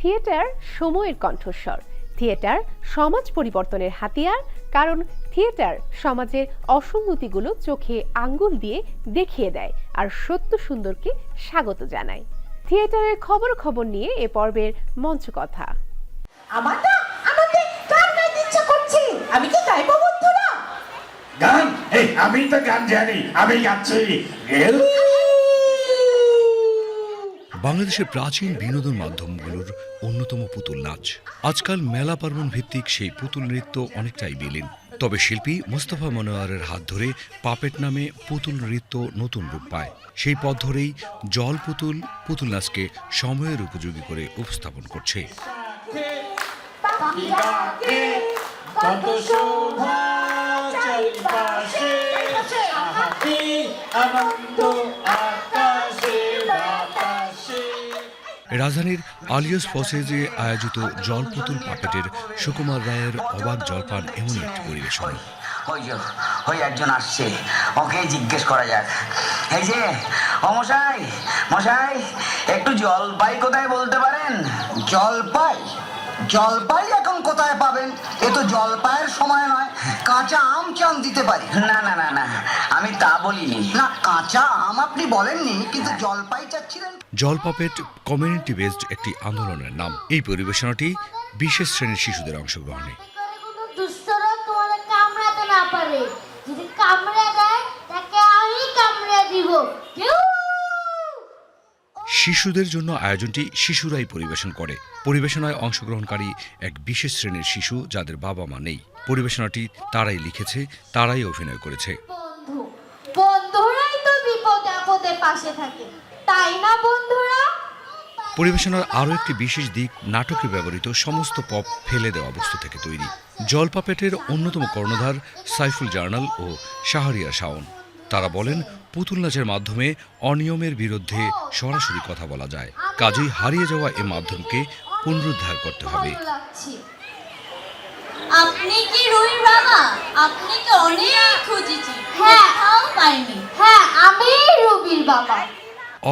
Theatre সময়ের কণ্ঠস্বর theatre সমাজ পরিবর্তনের হাতিয়ার কারণ থিয়েটার সমাজের অসঙ্গতিগুলো চোখে আঙ্গুল দিয়ে দেখিয়ে দেয় আর সত্য সুন্দরকে স্বাগত জানায়। থিয়েটারের খবর খবর নিয়ে এ পর্বের মঞ্চ কথা আমার না আমাকে গান গাইতে ইচ্ছা করছে। আমি কি গাইবো বন্ধুরা? গান? এই আমি তো গান জানি আমি গাচ্ছি। বাংলাদেশের প্রাচীন বিনোদন মাধ্যমগুলোর অন্যতম পুতুল নাচ আজকাল মেলা পার্বণ ভিত্তিক সেই পুতুল নৃত্য অনেকটাই বিলীন তবে শিল্পী মোস্তফা মনোয়ারের হাত ধরে পাপেট নামে পুতুল নৃত্য নতুন রূপ পায় সেই পথ ধরেই জল পুতুল পুতুল নাচকে সময়ের উপযোগী করে উপস্থাপন করছে আনন্দ রাজধানীর আলিয়াস ফসেজে আয়োজিত জল পুতুল পাপেটের সুকুমার রায়ের অবাক জলপান এমন একটি পরিবেশন। ওই একজন আসছে ওকে জিজ্ঞেস করা যাক। এই যে, ও মশাই মশাই, একটু জলপাই কোথায় বলতে পারেন? জলপাই জলপাই এখন কোথায় পাবেন? এ তো জলপাইয়ের সময় নয়, কাঁচা আম চান দিতে পারি। না না না না আমি তা বলিনি। না কাঁচা আম আপনি বলেননি কিন্তু জলপাই চাচ্ছিলেন জল পাপেট কমিউনিটি বেসড একটি আন্দোলনের নাম। এই পরিবেশনাটি বিশেষ শ্রেণির শিশুদের অংশগ্রহণে। দুষ্টরা তোমার কামড়াতে না পারে। যদি কামড়ে দেয় তাকে আমি কামড়ে দিব। শিশুদের জন্য আয়োজনটি শিশুরাই পরিবেশন করে। পরিবেশনায় অংশগ্রহণকারী এক বিশেষ শ্রেণির শিশু যাদের বাবা মা নেই। পরিবেশনাটি তারাই লিখেছে তারাই অভিনয় করেছে। পাশে থাকে। তাই না বন্ধুরা? পরিবেশনার আরও একটি বিশেষ দিক নাটকে ব্যবহৃত সমস্ত পপ ফেলে দেওয়া বস্তু থেকে তৈরি। জলপাপেটের অন্যতম কর্ণধার সাইফুল জার্নাল ও শাহরিয়া শাওন। তারা বলেন পুতুল নাচের মাধ্যমে অনিয়মের বিরুদ্ধে সরাসরি কথা বলা যায়। কাজেই হারিয়ে যাওয়া এ মাধ্যমকে পুনরুদ্ধার করতে হবে। আপনি কি রুই বাবা আপনি তো অনেক বাবা।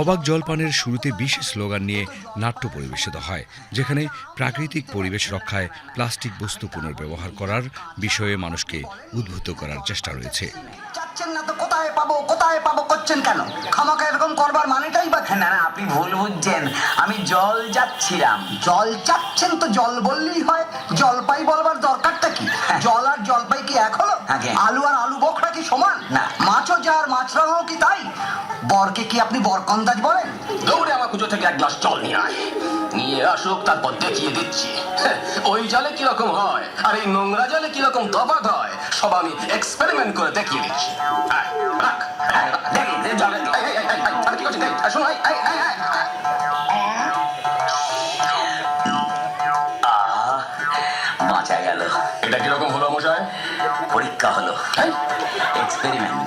অবাক জলপানের শুরুতে বিশেষ স্লোগান নিয়ে নাট্য পরিবেশিত হয় যেখানে প্রাকৃতিক পরিবেশ রক্ষায় প্লাস্টিক বস্তু পুনর্ব্যবহার করার বিষয়ে মানুষকে উদ্বুদ্ধ করার চেষ্টা রয়েছে। চাচ্ছেন না তো কোথায় পাবো কোথায় পাবো করছেন কেন? খামাকা এরকম করবার মানেটাই বা না না আপনি ভুল বুঝছেন। আমি জল যাচ্ছিলাম জল চাচ্ছেন তো জল বললেই হয়। জলপাই বলবার দরকারটা কি? জল আর জলপাই কি এক হলো? আলু আর আলু বখরা কি সমান? না। মাছরাঙাও কি তাই? বরকে কি আপনি বরকন্দাজ বলেন? দৌড়ে আমার কুচো থেকে এক গ্লাস জল নিয়ে আয়। নিয়ে আসুক তারপর দেখিয়ে দিচ্ছি। হ্যাঁ, ওই জলে কীরকম হয় আর এই নোংরা জলে কীরকম তফাৎ হয় সব আমি এক্সপেরিমেন্ট করে দেখিয়ে দিচ্ছি। বাঁচা গেল। এটা কীরকম হলো মশাই? পরীক্ষা হলো। হ্যাঁ? এক্সপেরিমেন্ট